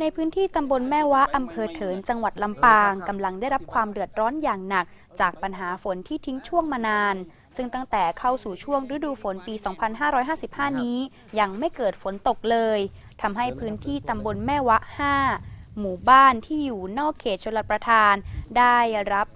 ในพื้นที่ตำบลแม่วะอำเภอเถินจังหวัดลำปางกำลังได้รับความเดือดร้อนอย่างหนัก จากปัญหาฝนที่ทิ้งช่วงมานาน ซึ่งตั้งแต่เข้าสู่ช่วงฤดูฝนปี 2555 นี้ ยังไม่เกิดฝนตกเลยทำให้พื้นที่ตำบลแม่วะ 5 หมู่บ้านที่อยู่นอกเขตชลประทานได้รับ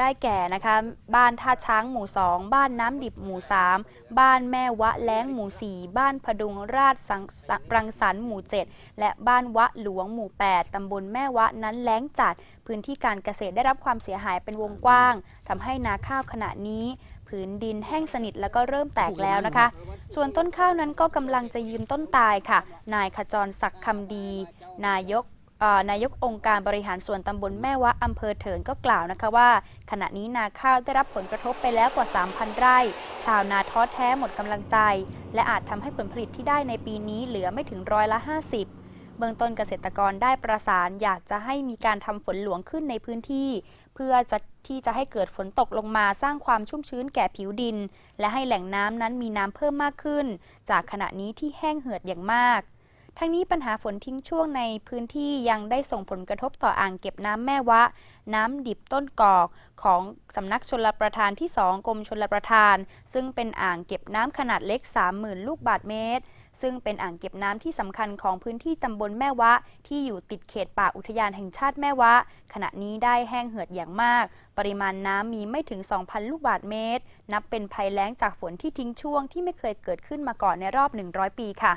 ได้แก่นะคะบ้านท่าช้างหมู่ 2 บ้านน้ำดิบหมู่ 3 บ้านแม่วะแล้งหมู่ 4 บ้านพดุงราชสังสรังสรรค์หมู่ 7 และบ้านวะหลวงหมู่ 8 ตำบลแม่วะนั้นแล้งจัด พื้นที่การเกษตรได้รับความเสียหายเป็นวงกว้างทำให้นาข้าวขณะนี้ผืนดินแห้งสนิทแล้วก็เริ่มแตกแล้วนะคะ ส่วนต้นข้าวนั้นก็กำลังจะยืนต้นตายค่ะ นายขจรศักดิ์คำดี นายก นายกองค์การบริหารส่วนตำบลแม่วะอำเภอเถินก็กล่าวนะคะว่า ขณะนี้นาข้าวได้รับผลกระทบไปแล้วกว่า 3,000 ไร่ ชาวนาท้อแท้หมดกำลังใจ และอาจทำให้ผลผลิตที่ได้ในปีนี้เหลือไม่ถึงร้อยละ 50เบื้องต้นเกษตรกรได้ประสานอยากจะให้มีการทำฝนหลวงขึ้นในพื้นที่ เพื่อจะที่จะให้เกิดฝนตกลงมาสร้างความชุ่มชื้นแก่ผิวดิน และให้แหล่งน้ำนั้นมีน้ำเพิ่มมากขึ้น จากขณะนี้ที่แห้งเหือดอย่างมาก ทั้งนี้ปัญหาฝนทิ้งช่วงในพื้นที่ยังได้ส่งผลกระทบต่ออ่างเก็บน้ำแม่วะ น้ำดิบต้นกอกของสำนักชลประทานที่ 2 กรมชลประทาน ซึ่งเป็นอ่างเก็บน้ำขนาดเล็ก 30,000 ลูกบาศก์เมตร ซึ่งเป็นอ่างเก็บน้ำที่สำคัญของพื้นที่ตำบลแม่วะ ที่อยู่ติดเขตป่าอุทยานแห่งชาติแม่วะ ขณะนี้ได้แห้งเหือดอย่างมาก ปริมาณน้ำมีไม่ถึง 2,000 ลูกบาศก์เมตร นับเป็นภัยแล้งจากฝนที่ทิ้งช่วงที่ไม่เคยเกิดขึ้นมาก่อนในรอบ 100 ปีค่ะ